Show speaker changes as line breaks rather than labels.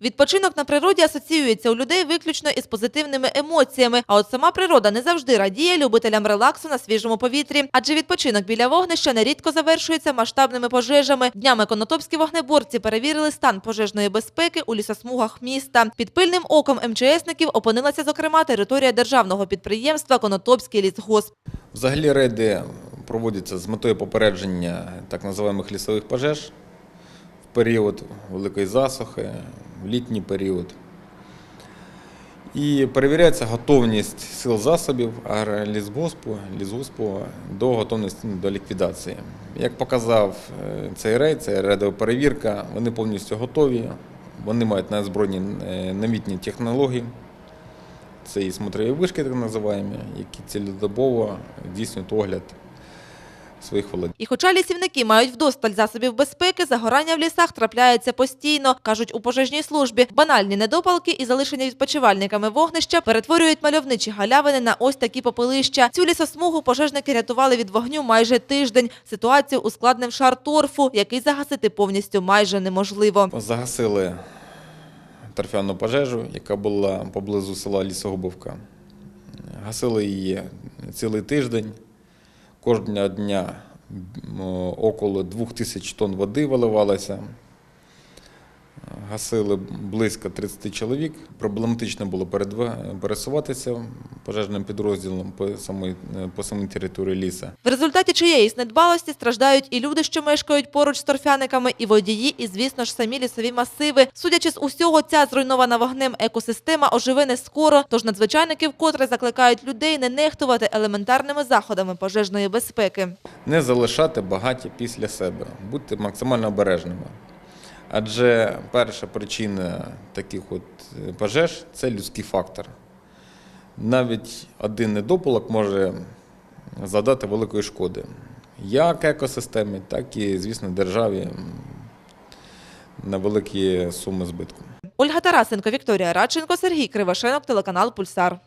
Відпочинок на природі асоціюється у людей виключно із позитивними емоціями. А от сама природа не завжди радіє любителям релаксу на свіжому повітрі. Адже відпочинок біля вогнища нерідко завершується масштабними пожежами. Днями конотопські вогнеборці перевірили стан пожежної безпеки у лісосмугах міста. Під пильним оком МЧСників опинилася зокрема територія державного підприємства Конотопський лісгосп.
Взагалі рейди проводяться з метою попередження так називаємих лісових пожеж в період великої засухи, в літній період. І перевіряється готовність сил засобів агролісгоспу лісгоспу до готовності до ліквідації. Як показав е, цей рейд, це рейдова перевірка, вони повністю готові, вони мають на озброєнні е, новітні технології. Це і смотрові вишки, так називаємо, які цілодобово здійснюють огляд своїх володінь.
І хоча лісівники мають вдосталь засобів безпеки, загорання в лісах трапляється постійно, кажуть у пожежній службі. Банальні недопалки і залишення відпочивальниками вогнища перетворюють мальовничі галявини на ось такі попелища. Цю лісосмугу пожежники рятували від вогню майже тиждень. Ситуацію ускладнив шар торфу, який загасити повністю майже неможливо.
Загасили торфяну пожежу, яка була поблизу села Лісогубовка. Гасили її цілий тиждень. Кожного дня около 2000 тонн води виливалося. Гасили близько 30 чоловік. Проблематично було пересуватися пожежним підрозділом по самій, по самій території ліса.
В результаті чиєїсь недбалості страждають і люди, що мешкають поруч з торфяниками, і водії, і, звісно ж, самі лісові масиви. Судячи з усього, ця зруйнована вогнем екосистема оживе не скоро, тож надзвичайники вкотре закликають людей не нехтувати елементарними заходами пожежної безпеки.
не залишати багаті після себе, бути максимально обережними. Адже перша причина таких от е, пожеж це людський фактор. Навіть один недопалок може завдати великої шкоди як екосистемі, так і, звісно, державі на великі суми збитку.
Ольга Тарасенко, Вікторія Радченко, Сергій Кривошенок, телеканал Пульсар.